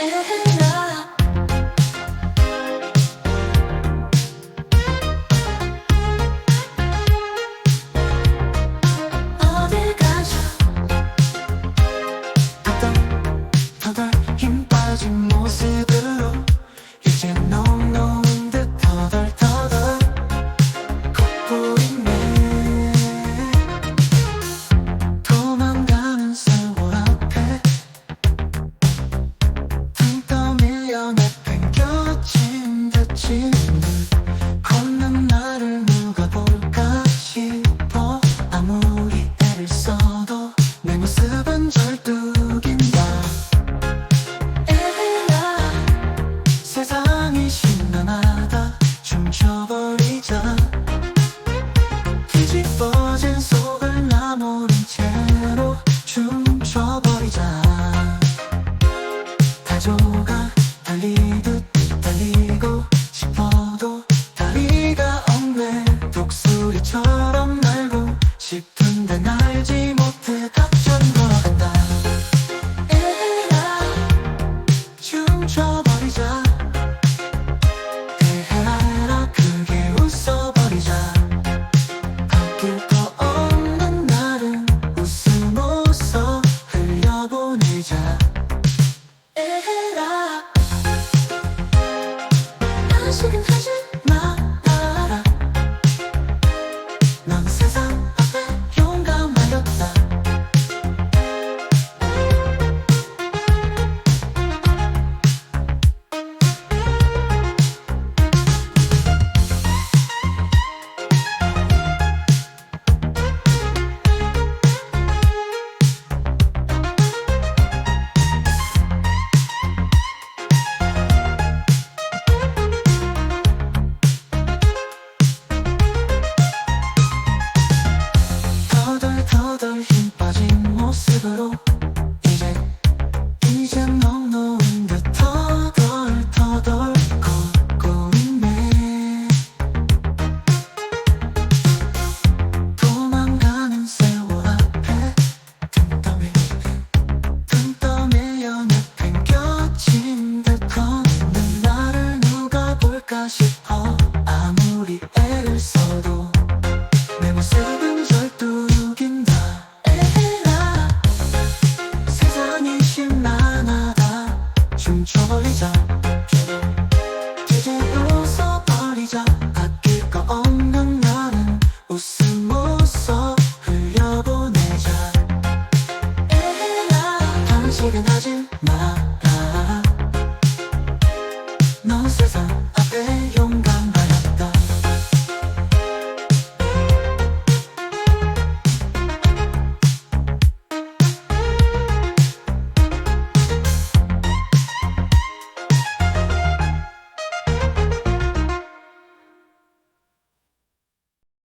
에라 떠밀려 내팽겨친 듯이 걷는 나를 누가 볼까 싶어. 아무리 애를 써도 내 모습은 절뚝인다 에라 세상이 신나하다. 춤춰버리자 싶은데 날지 못해 답전 걸어간다. 에라 춤춰버리자. 대해라 크게 웃어버리자. 바뀔 거 없는 날은 웃음 웃어 흘려보내자 모 춤춰버리자. 이제 웃어버리자. 아낄 거 없는 나는 웃음 웃어 흘려보내자. 에라 당신은 하지 마라